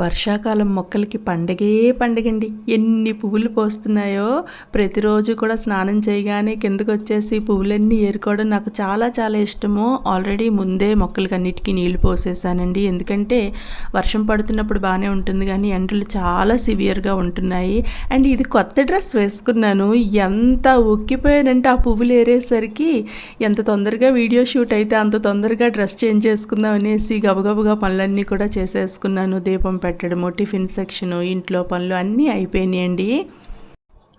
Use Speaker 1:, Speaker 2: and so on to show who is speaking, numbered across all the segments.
Speaker 1: వర్షాకాలం మొక్కలకి పండగే పండగండి. ఎన్ని పువ్వులు పోస్తున్నాయో ప్రతిరోజు కూడా స్నానం చేయగానే కిందకు వచ్చేసి పువ్వులన్నీ ఏరుకోవడం నాకు చాలా చాలా ఇష్టము. ఆల్రెడీ ముందే మొక్కలకి అన్నిటికీ నీళ్ళు పోసేసానండి. ఎందుకంటే వర్షం పడుతున్నప్పుడు బాగానే ఉంటుంది కానీ ఎండలు చాలా సివియర్గా ఉంటున్నాయి. అండ్ ఇది కొత్త డ్రెస్ వేసుకున్నాను. ఎంత ఉక్కిపోయానంటే ఆ పువ్వులు ఏరేసరికి ఎంత తొందరగా వీడియో షూట్ అయితే అంత తొందరగా డ్రెస్ చేంజ్ చేసుకుందాం అనేసి గబగబగా పనులన్నీ కూడా చేసేసుకున్నాను. దీపం పెట్టడము టిఫిన్ సెక్షను ఇంట్లో పనులు అన్నీ అయిపోయినాయండి.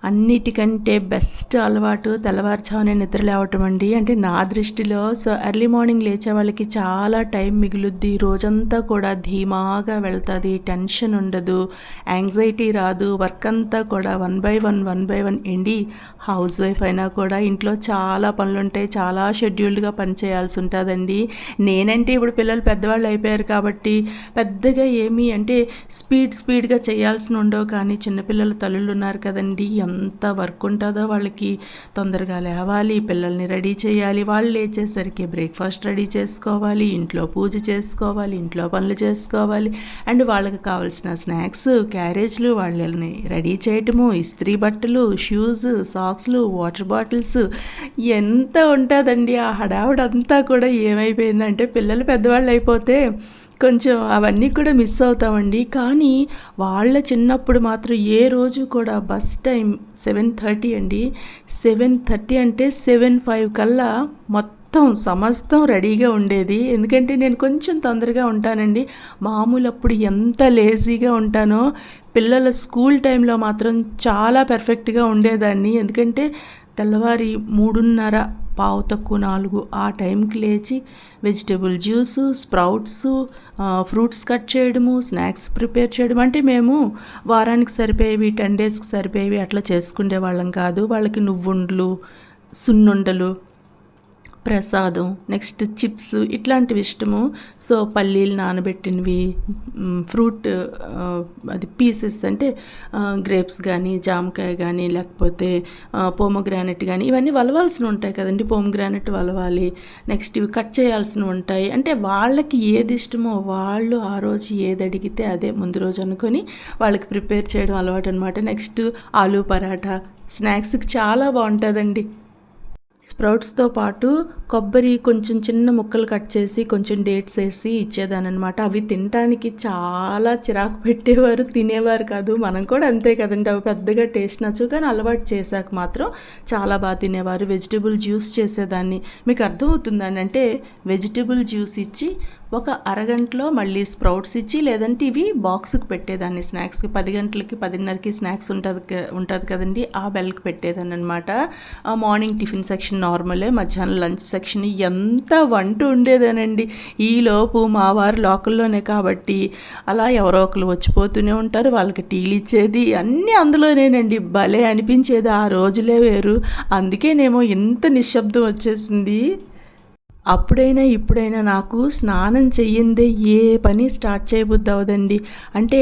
Speaker 1: అన్నిటికంటే బెస్ట్ అలవాటు తెల్లవారుజామునే నిద్ర లేవటం అండి. అంటే నా దృష్టిలో సో ఎర్లీ మార్నింగ్ లేచే వాళ్ళకి చాలా టైం మిగులుద్ది. రోజంతా కూడా ధీమాగా వెళ్తుంది టెన్షన్ ఉండదు యాంగ్జైటీ రాదు వర్క్ అంతా కూడా one by one one by one. MD housewife అయినా కూడా ఇంట్లో చాలా పనులు ఉంటాయి చాలా షెడ్యూల్డ్గా పని చేయాల్సి ఉంటుందండి. నేనంటే ఇప్పుడు పిల్లలు పెద్దవాళ్ళు అయిపోయారు కాబట్టి పెద్దగా ఏమీ అంటే స్పీడ్ స్పీడ్గా చేయాల్సిన ఉండవు కానీ చిన్నపిల్లల తల్లులు ఉన్నారు కదండి ఎంత వర్క్ ఉంటుందో వాళ్ళకి తొందరగా లేవాలి పిల్లల్ని రెడీ చేయాలి. వాళ్ళు లేచేసరికి బ్రేక్ఫాస్ట్ రెడీ చేసుకోవాలి ఇంట్లో పూజ చేసుకోవాలి ఇంట్లో పనులు చేసుకోవాలి. అండ్ వాళ్ళకి కావాల్సిన స్నాక్స్ క్యారేజ్లు వాళ్ళని రెడీ చేయటము ఇస్త్రీ బట్టలు షూస్ సాక్స్లు వాటర్ బాటిల్స్ ఎంత ఉంటుందండి. ఆ హడావుడంతా కూడా ఏమైపోయిందంటే పిల్లలు పెద్దవాళ్ళు అయిపోతే కొంచెం అవన్నీ కూడా మిస్ అవుతామండి. కానీ వాళ్ళ చిన్నప్పుడు మాత్రం ఏ రోజు కూడా బస్ టైం సెవెన్ థర్టీ అండి. సెవెన్ థర్టీ అంటే సెవెన్ ఫైవ్ కల్లా మొత్తం సమస్తం రెడీగా ఉండేది. ఎందుకంటే నేను కొంచెం తొందరగా ఉంటానండి. మామూలు అప్పుడు ఎంత లేజీగా ఉంటానో పిల్లల స్కూల్ టైంలో మాత్రం చాలా పర్ఫెక్ట్గా ఉండేదాన్ని. ఎందుకంటే తెల్లవారి మూడున్నర పావు తక్కువ నాలుగు ఆ టైంకి లేచి vegetable juice sprouts fruits cut చేయడము స్నాక్స్ ప్రిపేర్ చేయడం అంటే మేము వారానికి సరిపోయేవి టెన్ డేస్కి సరిపోయేవి అట్లా చేసుకునే వాళ్ళం కాదు. వాళ్ళకి నువ్వుండ్లు సున్నుండలు ప్రసాదం నెక్స్ట్ చిప్స్ ఇట్లాంటివి ఇష్టము. సో పల్లీలు నానబెట్టినవి ఫ్రూట్ అది పీసెస్ అంటే గ్రేప్స్ కానీ జామకాయ కానీ లేకపోతే పోమోగ్రానెట్ కానీ ఇవన్నీ వలవాల్సి ఉంటాయి కదండి. పోమోగ్రానెట్ వలవాలి. నెక్స్ట్ ఇవి కట్ చేయాల్సిన ఉంటాయి. అంటే వాళ్ళకి ఏది ఇష్టమో వాళ్ళు ఆ రోజు ఏది అడిగితే అదే ముందు రోజు అనుకొని వాళ్ళకి ప్రిపేర్ చేయడం అలవాటు అనమాట నెక్స్ట్ ఆలూ పరాఠా స్నాక్స్కి చాలా బాగుంటుందండి. స్ప్రౌట్స్తో పాటు కొబ్బరి కొంచెం చిన్న ముక్కలు కట్ చేసి కొంచెం డేట్స్ వేసి ఇచ్చేదానమాట అవి తినటానికి చాలా చిరాకు పెట్టేవారు తినేవారు కాదు. మనం కూడా అంతే కదండి. అవి పెద్దగా టేస్ట్ నచ్చు కానీ అలవాటు చేశాక మాత్రం చాలా బాగా తినేవారు. వెజిటేబుల్ జ్యూస్ చేసేదాన్ని. మీకు అర్థమవుతుందండి. అంటే వెజిటేబుల్ జ్యూస్ ఇచ్చి ఒక అరగంటలో మళ్ళీ స్ప్రౌట్స్ ఇచ్చి లేదంటే ఇవి బాక్స్కి పెట్టేదాన్ని. స్నాక్స్కి పది గంటలకి పదిన్నరకి స్నాక్స్ ఉంటుంది ఉంటుంది కదండి ఆ బెల్కి పెట్టేదాన్ని అనమాట మార్నింగ్ టిఫిన్ సెక్షన్ నార్మలే మధ్యాహ్నం లంచ్ సెక్షన్ ఎంత వంట ఉండేదేనండి. ఈలోపు మా వారు లోకల్లోనే కాబట్టి అలా ఎవరో ఒకరు వచ్చిపోతూనే ఉంటారు వాళ్ళకి టీలు ఇచ్చేది అన్నీ అందులోనేనండి. భలే అనిపించేది ఆ రోజులే వేరు. అందుకేనేమో ఇంత నిశ్శబ్దం వచ్చేసింది. అప్పుడైనా ఇప్పుడైనా నాకు స్నానం చెయ్యిందే ఏ పని స్టార్ట్ చేయబుద్ది అవదండి అంటే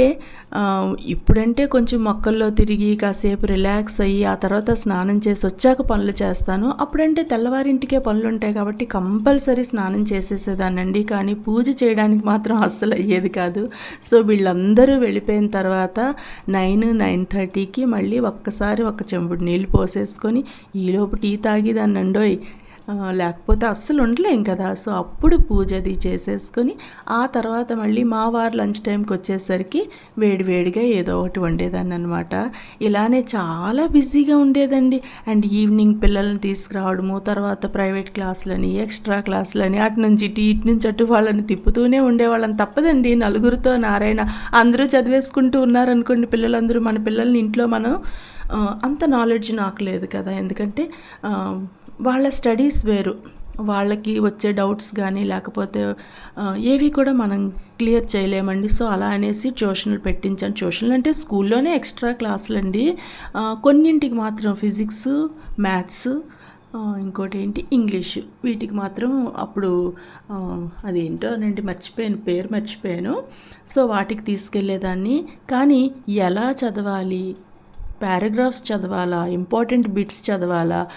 Speaker 1: ఇప్పుడంటే కొంచెం మొక్కల్లో తిరిగి కాసేపు రిలాక్స్ అయ్యి ఆ తర్వాత స్నానం చేసి వచ్చాక పనులు చేస్తాను. అప్పుడంటే తెల్లవారింటికే పనులు ఉంటాయి కాబట్టి కంపల్సరీ స్నానం చేసేసేదానండి కానీ పూజ చేయడానికి మాత్రం అస్సలు అయ్యేది కాదు. సో వీళ్ళందరూ వెళ్ళిపోయిన తర్వాత నైన్ నైన్ థర్టీకి మళ్ళీ ఒక్కసారి ఒక చెంబుడు నీళ్ళు పోసేసుకొని ఈలోపు టీ తాగిదాన్నండోయ్ లేకపోతే అస్సలు ఉండలేం కదా. సో అప్పుడు పూజ అది చేసేసుకొని ఆ తర్వాత మళ్ళీ మా వారు లంచ్ టైంకి వచ్చేసరికి వేడివేడిగా ఏదో ఒకటి వండేదాన్ని అనమాట ఇలానే చాలా బిజీగా ఉండేదండి. అండ్ ఈవినింగ్ పిల్లల్ని తీసుకురావడము తర్వాత ప్రైవేట్ క్లాసులని ఎక్స్ట్రా క్లాసులని అటు నుంచి ఇటు ఇటు నుంచి అటు వాళ్ళని తిప్పుతూనే ఉండేవాళ్ళని తప్పదండి. నలుగురితో నారాయణ అందరూ చదివేసుకుంటూ ఉన్నారనుకోండి పిల్లలందరూ. మన పిల్లల్ని ఇంట్లో మనం అంత నాలెడ్జ్ నాకు లేదు కదా. ఎందుకంటే వాళ్ళ స్టడీస్ వేరు. వాళ్ళకి వచ్చే డౌట్స్ కానీ లేకపోతే ఏవి కూడా మనం క్లియర్ చేయలేమండి. సో అలా అనేసి ట్యూషన్లు పెట్టించాను ట్యూషన్లు అంటే స్కూల్లోనే ఎక్స్ట్రా క్లాసులు అండి కొన్నింటికి మాత్రం ఫిజిక్స్ మ్యాథ్స్ ఇంకోటి ఏంటి? ఇంగ్లీష్. వీటికి మాత్రం అప్పుడు అదేంటో అదేంటోనండి మర్చిపోయాను పేరు మర్చిపోయాను. సో వాటికి తీసుకెళ్ళేదాన్ని. కానీ ఎలా చదవాలి? పారాగ్రాఫ్స్ చదవాలా ఇంపార్టెంట్ బిట్స్ చదవాలా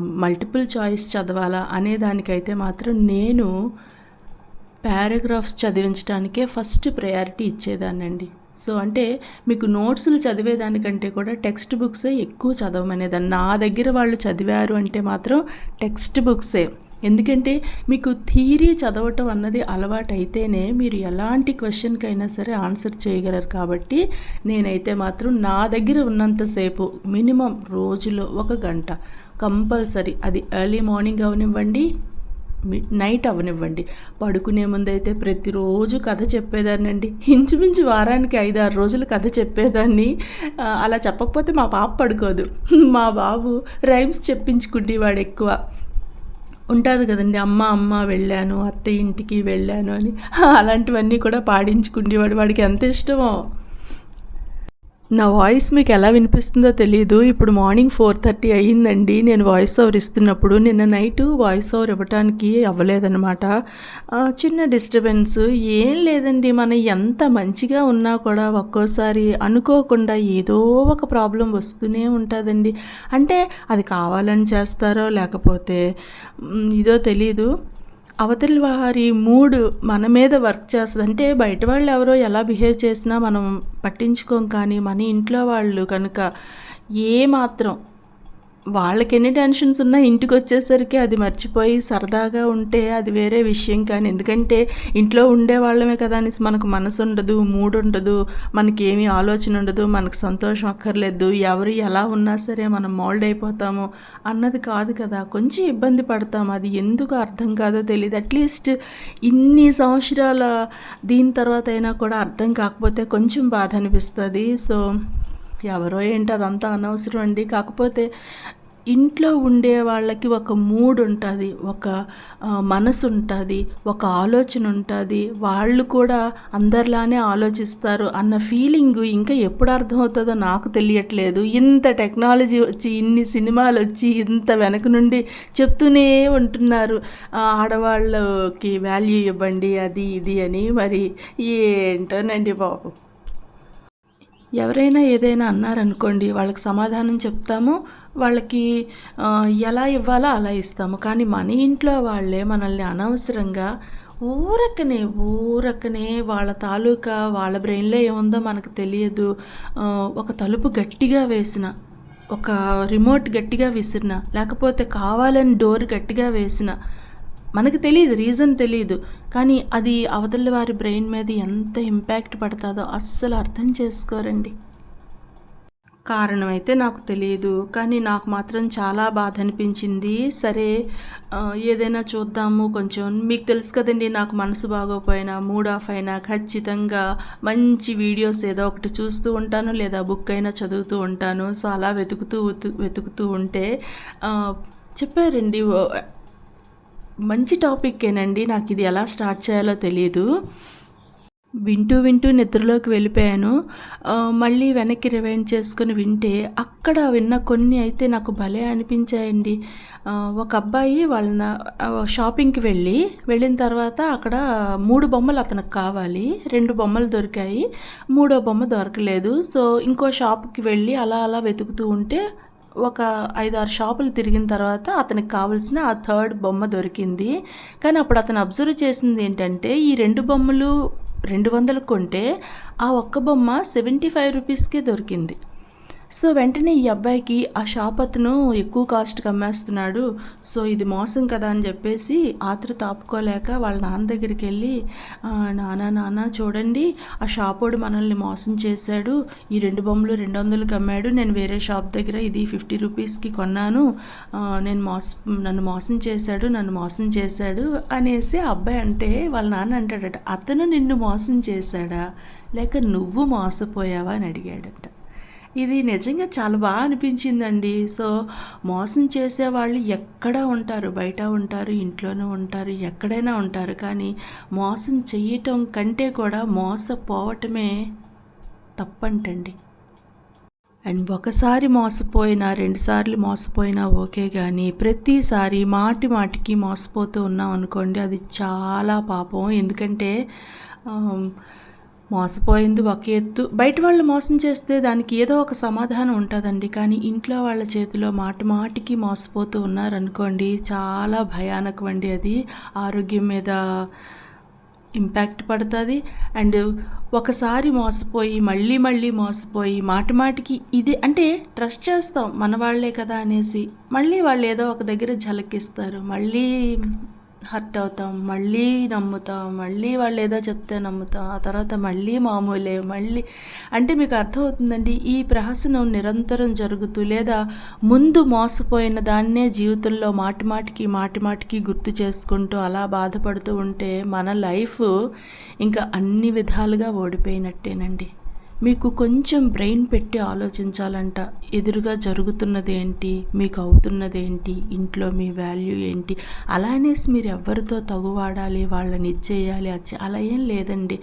Speaker 1: మల్టిపుల్ చాయిస్ చదవాలా అనే దానికైతే మాత్రం నేను పారాగ్రాఫ్స్ చదివించడానికే ఫస్ట్ ప్రయారిటీ ఇచ్చేదానండి సో అంటే మీకు నోట్స్లు చదివేదానికంటే కూడా టెక్స్ట్ బుక్సే ఎక్కువ చదవమనేదాన్ని. నా దగ్గర వాళ్ళు చదివారు అంటే మాత్రం టెక్స్ట్ బుక్సే. ఎందుకంటే మీకు థీరీ చదవటం అన్నది అలవాటు అయితేనే మీరు ఎలాంటి క్వశ్చన్కైనా సరే ఆన్సర్ చేయగలరు కాబట్టి నేనైతే మాత్రం నా దగ్గర ఉన్నంతసేపు మినిమం రోజులో ఒక గంట కంపల్సరీ అది ఎర్లీ మార్నింగ్ అవనివ్వండి నైట్ అవనివ్వండి. పడుకునే ముందైతే ప్రతిరోజు కథ చెప్పేదాన్నండి. ఇంచుమించు వారానికి ఐదు ఆరు రోజులు కథ చెప్పేదాన్ని. అలా చెప్పకపోతే మా పాప పడుకోదు. మా బాబు రైమ్స్ చెప్పించుకుంటేవాడు ఎక్కువ ఉంటుంది కదండి అమ్మ అమ్మ వెళ్ళాను అత్త ఇంటికి వెళ్ళాను అని. అలాంటివన్నీ కూడా పాడించుకుండేవాడు వాడికి ఎంత ఇష్టమో. నా వాయిస్ మీకు ఎలా వినిపిస్తుందో తెలియదు ఇప్పుడు మార్నింగ్ ఫోర్ థర్టీ అయ్యిందండి. నేను వాయిస్ ఓవర్ ఇస్తున్నప్పుడు నిన్న నైట్ వాయిస్ ఓవర్ ఇవ్వడానికి అవ్వలేదన్నమాట. చిన్న డిస్టర్బెన్స్ ఏం లేదండి. మనం ఎంత మంచిగా ఉన్నా కూడా ఒక్కోసారి అనుకోకుండా ఏదో ఒక ప్రాబ్లం వస్తూనే ఉంటుందండి. అంటే అది కావాలని చేస్తారో లేకపోతే ఇదో తెలీదు. అవతలి వారి మూడ్ మన మీద వర్క్ చేస్తుంది. అంటే బయట వాళ్ళు ఎవరో ఎలా బిహేవ్ చేసినా మనం పట్టించుకోం కానీ మన ఇంట్లో వాళ్ళు కనుక ఏ మాత్రం వాళ్ళకి ఎన్ని టెన్షన్స్ ఉన్నా ఇంటికి వచ్చేసరికి అది మర్చిపోయి సరదాగా ఉంటే అది వేరే విషయం కానీ ఎందుకంటే ఇంట్లో ఉండే వాళ్ళమే కదా అనేసి మనకు మనసు ఉండదు మూడు ఉండదు మనకి ఏమీ ఆలోచన ఉండదు మనకు సంతోషం అక్కర్లేదు ఎవరు ఎలా ఉన్నా సరే మనం మోల్డ్ అయిపోతాము అన్నది కాదు కదా. కొంచెం ఇబ్బంది పడతాం అది ఎందుకు అర్థం కాదో తెలియదు అట్లీస్ట్ ఇన్ని సంవత్సరాల దీని తర్వాత అయినా కూడా అర్థం కాకపోతే కొంచెం బాధ అనిపిస్తుంది. సో ఎవరో ఏంటి అదంతా అనవసరం అండి. కాకపోతే ఇంట్లో ఉండే వాళ్ళకి ఒక మూడ్ ఉంటుంది ఒక మనసు ఉంటుంది ఒక ఆలోచన ఉంటుంది. వాళ్ళు కూడా అందరిలానే ఆలోచిస్తారు అన్న ఫీలింగ్ ఇంకా ఎప్పుడు అర్థమవుతుందో నాకు తెలియట్లేదు. ఇంత టెక్నాలజీ వచ్చి ఇన్ని సినిమాలు వచ్చి ఇంత వెనక నుండి చెప్తూనే ఉంటున్నారు. ఆడవాళ్ళకి వాల్యూ ఇవ్వండి అది ఇది అని మరి ఏంటోనండి బాబు. ఎవరైనా ఏదైనా అన్నారనుకోండి వాళ్ళకి సమాధానం చెప్తాము వాళ్ళకి ఎలా ఇవ్వాలో అలా ఇస్తాము. కానీ మన ఇంట్లో వాళ్ళే మనల్ని అనవసరంగా ఊరకనే ఊరకనే వాళ్ళ తాలూకా వాళ్ళ బ్రెయిన్లో ఏముందో మనకు తెలియదు. ఒక తలుపు గట్టిగా వేసిన ఒక రిమోట్ గట్టిగా విసిరిన లేకపోతే కావాలని డోర్ గట్టిగా వేసిన మనకు తెలియదు రీజన్ తెలియదు కానీ అది అవతల వారి బ్రెయిన్ మీద ఎంత ఇంపాక్ట్ పడుతుందో అస్సలు అర్థం చేసుకోరండి. కారణం అయితే నాకు తెలియదు కానీ నాకు మాత్రం చాలా బాధ అనిపించింది సరే ఏదైనా చూద్దాము కొంచెం. మీకు తెలుసు కదండి నాకు మనసు బాగోపోయినా మూడ్ ఆఫ్ అయినా ఖచ్చితంగా మంచి వీడియోస్ ఏదో ఒకటి చూస్తూ ఉంటాను లేదా బుక్ అయినా చదువుతూ ఉంటాను. సో అలా వెతుకుతూ వెతుకుతూ ఉంటే చెప్పారండి మంచి టాపిక్కేనండి నాకు ఇది ఎలా స్టార్ట్ చేయాలో తెలియదు వింటూ వింటూ నిద్రలోకి వెళ్ళిపోయాను. మళ్ళీ వెనక్కి రివైండ్ చేసుకుని వింటే అక్కడ విన్న కొన్ని అయితే నాకు భలే అనిపించాయండి. ఒక అబ్బాయి వాళ్ళ షాపింగ్కి వెళ్ళి వెళ్ళిన తర్వాత అక్కడ మూడు బొమ్మలు అతనికి కావాలి. రెండు బొమ్మలు దొరికాయి. మూడో బొమ్మ దొరకలేదు. సో ఇంకో షాప్కి వెళ్ళి అలా అలా వెతుకుతూ ఉంటే ఒక ఐదు ఆరు షాపులు తిరిగిన తర్వాత అతనికి కావాల్సిన ఆ థర్డ్ బొమ్మ దొరికింది. కానీ అప్పుడు అతను అబ్జర్వ్ చేసింది ఏంటంటే ఈ రెండు బొమ్మలు రెండు వందలు కొంటే ఆ ఒక్క బొమ్మ సెవెంటీ ఫైవ్ రూపీస్కే దొరికింది. సో వెంటనే ఈ అబ్బాయికి ఆ షాప్ అతను ఎక్కువ కాస్ట్కి అమ్మేస్తున్నాడు. సో ఇది మోసం కదా అని చెప్పేసి ఆతృత తాపుకోలేక వాళ్ళ నాన్న దగ్గరికి వెళ్ళి నాన్న నాన్న చూడండి ఆ షాపోడు మనల్ని మోసం చేశాడు. ఈ రెండు బొమ్మలు రెండు వందలకి అమ్మాడు. నేను వేరే షాప్ దగ్గర ఇది ఫిఫ్టీ రూపీస్కి కొన్నాను. నేను మోస నన్ను మోసం చేశాడు నన్ను మోసం చేశాడు అనేసి అబ్బాయి అంటే వాళ్ళ నాన్న అంటాడట అతను నిన్ను మోసం చేశాడా? లేక నువ్వు మోసపోయావా? అని అడిగాడట. ఇది నిజంగా చాలా బాగా అనిపించిందండి. సో మోసం చేసేవాళ్ళు ఎక్కడ ఉంటారు. బయట ఉంటారు ఇంట్లోనే ఉంటారు ఎక్కడైనా ఉంటారు. కానీ మోసం చేయటం కంటే కూడా మోసపోవటమే తప్పంటండి. అండ్ ఒకసారి మోసపోయినా రెండుసార్లు మోసపోయినా ఓకే కానీ ప్రతిసారి మాటి మాటికి మోసపోతూ ఉన్నాం అనుకోండి అది చాలా పాపం. ఎందుకంటే మోసపోయింది ఒక ఎత్తు. బయట వాళ్ళు మోసం చేస్తే దానికి ఏదో ఒక సమాధానం ఉంటుందండి. కానీ ఇంట్లో వాళ్ళ చేతిలో మాట మాటికి మోసపోతూ ఉన్నారనుకోండి చాలా భయానకం అండి అది. ఆరోగ్యం మీద ఇంపాక్ట్ పడుతుంది. అండ్ ఒకసారి మోసపోయి మళ్ళీ మళ్ళీ మోసపోయి మాట మాటికి ఇది అంటే ట్రస్ట్ చేస్తాం మన వాళ్ళే కదా అనేసి. మళ్ళీ వాళ్ళు ఏదో ఒక దగ్గర ఝలకిస్తారు. మళ్ళీ హర్ట్ అవుతాం మళ్ళీ నమ్ముతాం మళ్ళీ వాళ్ళు ఏదో చెప్తే నమ్ముతాం ఆ తర్వాత మళ్ళీ మామూలే మళ్ళీ అంటే మీకు అర్థమవుతుందండి ఈ ప్రహసనం నిరంతరం జరుగుతూ లేదా ముందు మోసపోయిన దాన్నే జీవితంలో మాటి మాటికి మాటి మాటికి గుర్తు చేసుకుంటూ అలా బాధపడుతూ ఉంటే మన లైఫ్ ఇంకా అన్ని విధాలుగా ఓడిపోయినట్టేనండి. మీకు కొంచెం బ్రెయిన్ పెట్టి ఆలోచించాలంట. ఎదురుగా జరుగుతున్నది ఏంటి? మీకు అవుతున్నది ఏంటి? ఇంట్లో మీ వాల్యూ ఏంటి? అలానేసి మీరు ఎవరితో తగువాడాలి వాళ్ళని ఇచ్చేయాలి అచ్చి అలా ఏం లేదండి.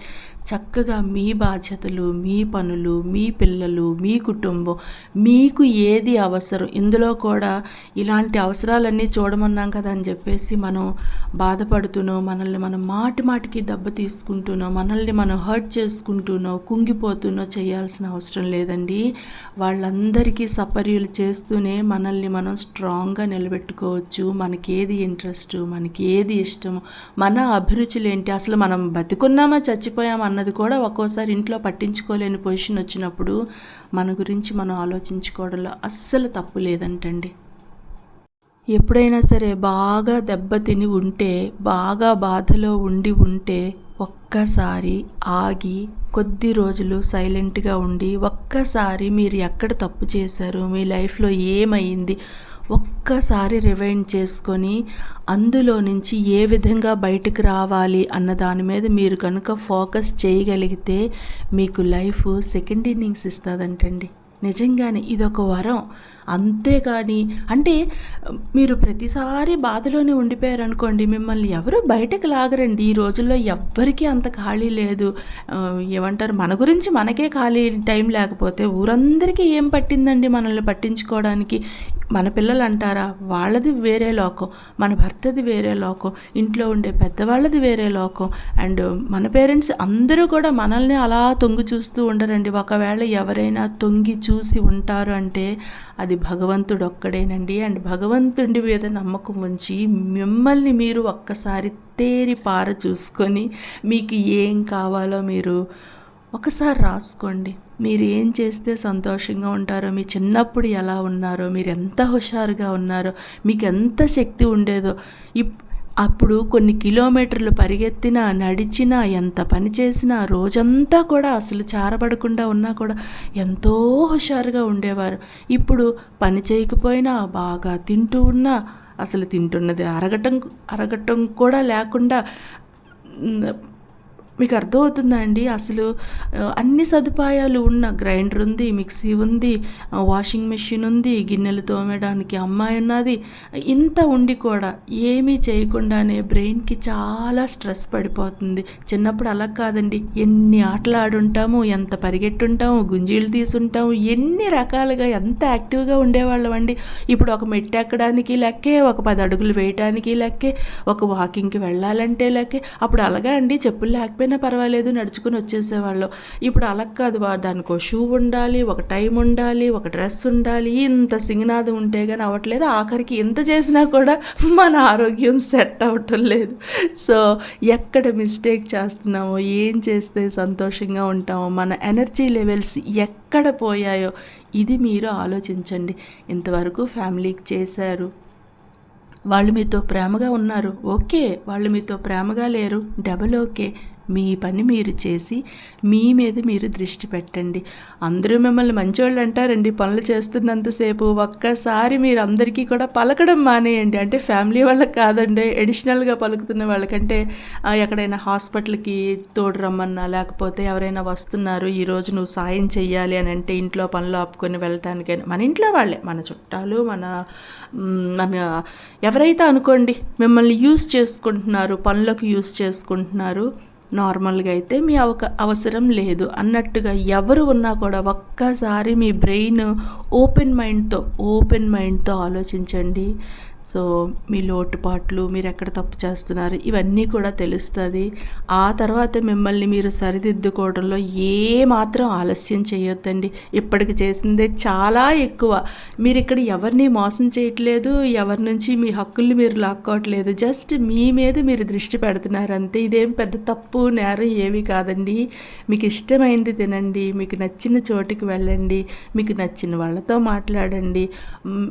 Speaker 1: చక్కగా మీ బాధ్యతలు మీ పనులు మీ పిల్లలు మీ కుటుంబం మీకు ఏది అవసరం ఇందులో కూడా ఇలాంటి అవసరాలన్నీ చూడమన్నాం కదా అని చెప్పేసి మనం బాధపడుతూనో మనల్ని మనం మాటి మాటికి దెబ్బ తీసుకుంటూనో మనల్ని మనం హర్ట్ చేసుకుంటూనో కుంగిపోతూనో చేయాల్సిన అవసరం లేదండి. వాళ్ళందరికీ సపర్యులు చేస్తూనే మనల్ని మనం స్ట్రాంగ్గా నిలబెట్టుకోవచ్చు. మనకి ఏది ఇంట్రెస్ట్ మనకి ఏది ఇష్టము మన అభిరుచులు ఏంటి అసలు మనం బతికున్నామా చచ్చిపోయామా అన్నది కూడా ఒక్కోసారి ఇంట్లో పట్టించుకోలేని పొజిషన్ వచ్చినప్పుడు మన గురించి మనం ఆలోచించుకోవడంలో అస్సలు తప్పు లేదంటండి. ఎప్పుడైనా సరే బాగా దెబ్బతిని ఉంటే బాగా బాధలో ఉండి ఉంటే ఒక్కసారి ఆగి కొద్ది రోజులు సైలెంట్గా ఉండి ఒక్కసారి మీరు ఎక్కడ తప్పు చేశారు? మీ లైఫ్లో ఏమైంది? ఒక్కసారి రివైండ్ చేసుకొని అందులో నుంచి ఏ విధంగా బయటకు రావాలి అన్న దాని మీద మీరు కనుక ఫోకస్ చేయగలిగితే మీకు లైఫ్ సెకండ్ ఇన్నింగ్స్ ఇస్తుందంటండి. నిజంగానే ఇదొక వరం. అంతేగాని అంటే మీరు ప్రతిసారి బాధలోనే ఉండిపోయారు అనుకోండి మిమ్మల్ని ఎవరు బయటకు లాగరండి. ఈ రోజుల్లో ఎవ్వరికీ అంత ఖాళీ లేదు. ఏమంటారు? మన గురించి మనకే ఖాళీ టైం లేకపోతే ఊరందరికీ ఏం పట్టిందండి మనల్ని పట్టించుకోవడానికి? మన పిల్లలు అంటారా? వాళ్ళది వేరే లోకం. మన భర్తది వేరే లోకం. ఇంట్లో ఉండే పెద్దవాళ్ళది వేరే లోకం. అండ్ మన పేరెంట్స్ అందరూ కూడా మనల్ని అలా తొంగి చూస్తూ ఉండరండి. ఒకవేళ ఎవరైనా తొంగి చూసి ఉంటారు అంటే అది భగవంతుడు ఒక్కడేనండి అండ్ భగవంతుడి మీద నమ్మకం ఉంచి మిమ్మల్ని మీరు ఒక్కసారి తేరి పార చూసుకొని మీకు ఏం కావాలో మీరు ఒకసారి రాసుకోండి. మీరు ఏం చేస్తే సంతోషంగా ఉంటారో మీ చిన్నప్పుడు ఎలా ఉన్నారో మీరు ఎంత హుషారుగా ఉన్నారో మీకు ఎంత శక్తి ఉండేదో ఇప్ అప్పుడు కొన్ని కిలోమీటర్లు పరిగెత్తినా నడిచినా ఎంత పని చేసినా రోజంతా కూడా అసలు చారబడకుండా ఉన్నా కూడా ఎంతో హుషారుగా ఉండేవారు. ఇప్పుడు పని చేయకపోయినా బాగా తింటూ ఉన్నా అసలు తింటున్నది అరగటం అరగటం కూడా లేకుండా మీకు అర్థమవుతుందా అండి అసలు అన్ని సదుపాయాలు ఉన్న గ్రైండర్ ఉంది మిక్సీ ఉంది వాషింగ్ మెషిన్ ఉంది గిన్నెలు తోమడానికి అమ్మాయి ఉన్నది. ఇంత ఉండి కూడా ఏమీ చేయకుండానే బ్రెయిన్కి చాలా స్ట్రెస్ పడిపోతుంది. చిన్నప్పుడు అలా కాదండి. ఎన్ని ఆటలు ఆడుంటాము ఎంత పరిగెట్టుంటాము గుంజీలు తీసుంటాము ఎన్ని రకాలుగా ఎంత యాక్టివ్గా ఉండేవాళ్ళం అండి ఇప్పుడు ఒక మెట్టు ఎక్కడానికి లెక్కే ఒక పది అడుగులు వేయటానికి లెక్కే ఒక వాకింగ్కి వెళ్ళాలంటే లెక్కే. అప్పుడు అలాగా అండి చెప్పులు లేకపోయినా లేకపోయినా పర్వాలేదు నడుచుకుని వచ్చేసేవాళ్ళు. ఇప్పుడు అలా కాదు దానికి ఒక షూ ఉండాలి ఒక టైం ఉండాలి ఒక డ్రెస్ ఉండాలి ఇంత సింగనాథం ఉంటే కానీ అవ్వట్లేదు. ఆఖరికి ఎంత చేసినా కూడా మన ఆరోగ్యం సెట్ అవ్వటం లేదు. సో ఎక్కడ మిస్టేక్ చేస్తున్నామో ఏం చేస్తే సంతోషంగా ఉంటామో మన ఎనర్జీ లెవెల్స్ ఎక్కడ పోయాయో ఇది మీరు ఆలోచించండి. ఇంతవరకు ఫ్యామిలీకి చేశారు. వాళ్ళు మీతో ప్రేమగా ఉన్నారు. ఓకే వాళ్ళు మీతో ప్రేమగా లేరు. Double okay. మీ పని మీరు చేసి మీ మీద మీరు దృష్టి పెట్టండి. అందరూ మిమ్మల్ని మంచివాళ్ళు అంటారండి. పనులు చేస్తున్నంతసేపు ఒక్కసారి మీరు అందరికీ కూడా పలకడం మానేయండి. అంటే ఫ్యామిలీ వాళ్ళకి కాదండి ఎడిషనల్గా పలుకుతున్న వాళ్ళకంటే ఎక్కడైనా హాస్పిటల్కి తోడు రమ్మన్నా లేకపోతే ఎవరైనా వస్తున్నారు ఈరోజు నువ్వు సాయం చెయ్యాలి అని అంటే ఇంట్లో పనులు ఆపుకొని వెళ్ళటానికైనా మన ఇంట్లో వాళ్ళే మన చుట్టాలు మన మన ఎవరైతే అనుకోండి మిమ్మల్ని యూస్ చేసుకుంటున్నారు పనులకు యూస్ చేసుకుంటున్నారు నార్మల్గా అయితే మీ అవక అవసరం లేదు. అన్నట్టుగా ఎవరు ఉన్నా కూడా ఒక్కసారి మీ బ్రెయిన్ ఓపెన్ మైండ్తో ఓపెన్ మైండ్తో ఆలోచించండి. సో మీ లోటుపాట్లు మీరు ఎక్కడ తప్పు చేస్తున్నారు ఇవన్నీ కూడా తెలుస్తుంది. ఆ తర్వాత మిమ్మల్ని మీరు సరిదిద్దుకోవడంలో ఏ మాత్రం ఆలస్యం చేయొద్దండి. ఇప్పటికి చేసిందే చాలా ఎక్కువ. మీరు ఇక్కడ ఎవరిని మోసం చేయట్లేదు ఎవరి నుంచి మీ హక్కుల్ని మీరు లాక్కోవట్లేదు. జస్ట్ మీ మీద మీరు దృష్టి పెడుతున్నారు అంతే. ఇదేం పెద్ద తప్పు నేరం ఏవి కాదండి. మీకు ఇష్టమైంది తినండి మీకు నచ్చిన చోటుకి వెళ్ళండి మీకు నచ్చిన వాళ్ళతో మాట్లాడండి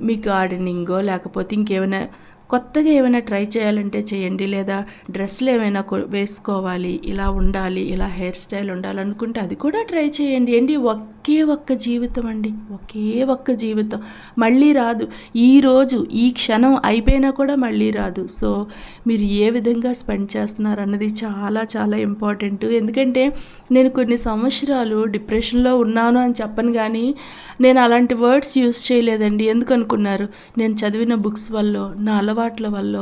Speaker 1: మీ గార్డెనింగో లేకపోతే ఇంకేమైనా it. కొత్తగా ఏమైనా ట్రై చేయాలంటే చేయండి. లేదా డ్రెస్సులు ఏమైనా వేసుకోవాలి ఇలా ఉండాలి ఇలా హెయిర్ స్టైల్ ఉండాలనుకుంటే అది కూడా ట్రై చేయండి. ఏంటి? ఒకే ఒక్క జీవితం అండి. ఒకే ఒక్క జీవితం. మళ్ళీ రాదు. ఈ రోజు ఈ క్షణం అయిపోయినా కూడా మళ్ళీ రాదు. సో మీరు ఏ విధంగా స్పెండ్ చేస్తున్నారు అన్నది చాలా చాలా ఇంపార్టెంట్. ఎందుకంటే నేను కొన్ని సంవత్సరాలు డిప్రెషన్లో ఉన్నాను అని చెప్పను కానీ నేను అలాంటి వర్డ్స్ యూస్ చేయలేదండి. ఎందుకు అనుకున్నారు? నేను చదివిన బుక్స్ వల్ల నా అలవాట్ల వల్ల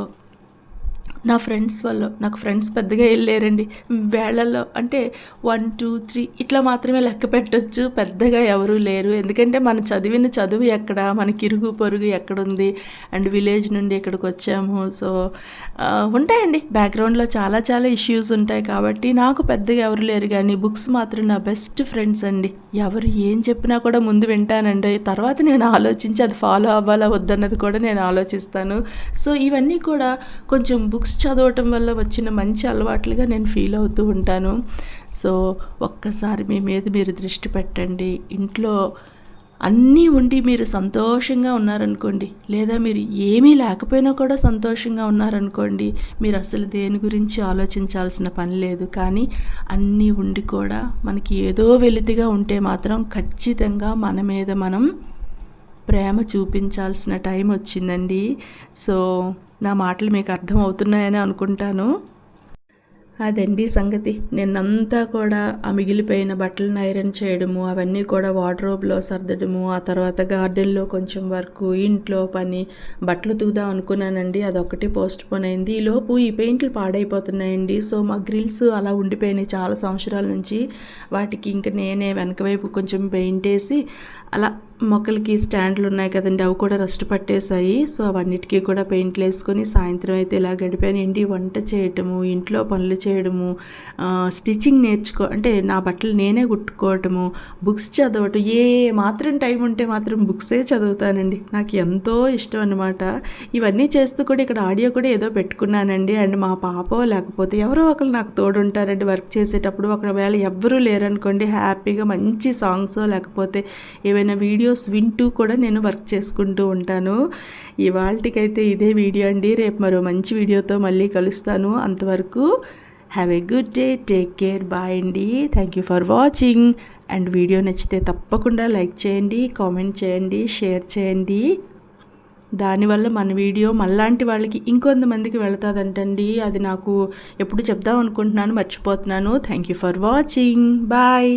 Speaker 1: నా ఫ్రెండ్స్ వల్ల నాకు ఫ్రెండ్స్ పెద్దగా వెళ్ళారండి వేళల్లో అంటే వన్ టూ త్రీ ఇట్లా మాత్రమే లెక్క పెట్టచ్చు. పెద్దగా ఎవరూ లేరు. ఎందుకంటే మన చదివిన చదువు ఎక్కడ? మనకి ఇరుగు పొరుగు ఎక్కడుంది? అండ్ విలేజ్ నుండి ఇక్కడికి వచ్చాము. సో ఉంటాయండి. బ్యాక్గ్రౌండ్లో చాలా చాలా ఇష్యూస్ ఉంటాయి కాబట్టి నాకు పెద్దగా ఎవరు లేరు. కానీ బుక్స్ మాత్రం నా బెస్ట్ ఫ్రెండ్స్ అండి. ఎవరు ఏం చెప్పినా కూడా ముందు వింటానండి. తర్వాత నేను ఆలోచించి అది ఫాలో అవ్వాలా వద్దన్నది కూడా నేను ఆలోచిస్తాను. సో ఇవన్నీ కూడా కొంచెం బుక్స్ చదవటం వల్ల వచ్చిన మంచి అలవాట్లుగా నేను ఫీల్ అవుతూ ఉంటాను. సో ఒక్కసారి మీ మీద మీరు దృష్టి పెట్టండి. ఇంట్లో అన్నీ ఉండి మీరు సంతోషంగా ఉన్నారనుకోండి లేదా మీరు ఏమీ లేకపోయినా కూడా సంతోషంగా ఉన్నారనుకోండి మీరు అసలు దేని గురించి ఆలోచించాల్సిన పని లేదు. కానీ అన్నీ ఉండి కూడా మనకి ఏదో వెలితిగా ఉంటే మాత్రం ఖచ్చితంగా మన మీద మనం ప్రేమ చూపించాల్సిన టైం వచ్చిందండి. సో నా మాటలు మీకు అర్థం అవుతున్నాయని అనుకుంటాను. అదండి సంగతి. నిన్నంతా కూడా ఆ మిగిలిపోయిన బట్టలను ఐరన్ చేయడము అవన్నీ కూడా వార్డ్రోబ్లో సర్దడము ఆ తర్వాత గార్డెన్లో కొంచెం వర్క్ ఇంట్లో పని బట్టలు తుగుదాం అనుకున్నానండి. అదొకటి పోస్ట్ పోన్ అయింది. ఈ లోపు ఈ పెయింట్లు పాడైపోతున్నాయండి. సో మా గ్రిల్స్ అలా ఉండిపోయినాయి చాలా సంవత్సరాల నుంచి. వాటికి ఇంక నేనే వెనక వైపు కొంచెం పెయింట్ వేసి అలా మొక్కలకి స్టాండ్లు ఉన్నాయి కదండి అవి కూడా రస్ట్ పట్టేశాయి. సో అవన్నిటికీ కూడా పెయింట్లు వేసుకొని సాయంత్రం అయితే ఇలా గడిపానండి వంట చేయటము ఇంట్లో పనులు చేయడము స్టిచ్చింగ్ నేర్చుకో అంటే నా బట్టలు నేనే కుట్టుకోవటము బుక్స్ చదవటం ఏ మాత్రం టైం ఉంటే మాత్రం బుక్సే చదువుతానండి. నాకు ఎంతో ఇష్టం అనమాట ఇవన్నీ చేస్తూ కూడా ఇక్కడ ఆడియో కూడా ఏదో పెట్టుకున్నానండి. అండ్ మా పాప లేకపోతే ఎవరో ఒకరు నాకు తోడుంటారండి వర్క్ చేసేటప్పుడు. ఒకవేళ ఎవ్వరూ లేరనుకోండి హ్యాపీగా మంచి సాంగ్స్ లేకపోతే ఏవైనా వీడియోస్ వింటూ కూడా నేను వర్క్ చేసుకుంటూ ఉంటాను. ఇవాళకైతే ఇదే వీడియో అండి. రేపు మరో మంచి వీడియోతో మళ్ళీ కలుస్తాను. అంతవరకు have a good day take care bye అండి. Thank you for watching and video నచ్చితే తప్పకుండా లైక్ చేయండి కామెంట్ చేయండి షేర్ చేయండి. దానివల్ల మన వీడియో మళ్ళాంటి వాళ్ళకి ఇంకొంతమందికి వెళుతుందంటండి. అది నాకు ఎప్పుడు చెప్దాం అనుకుంటున్నాను మర్చిపోతున్నాను. Thank you for watching bye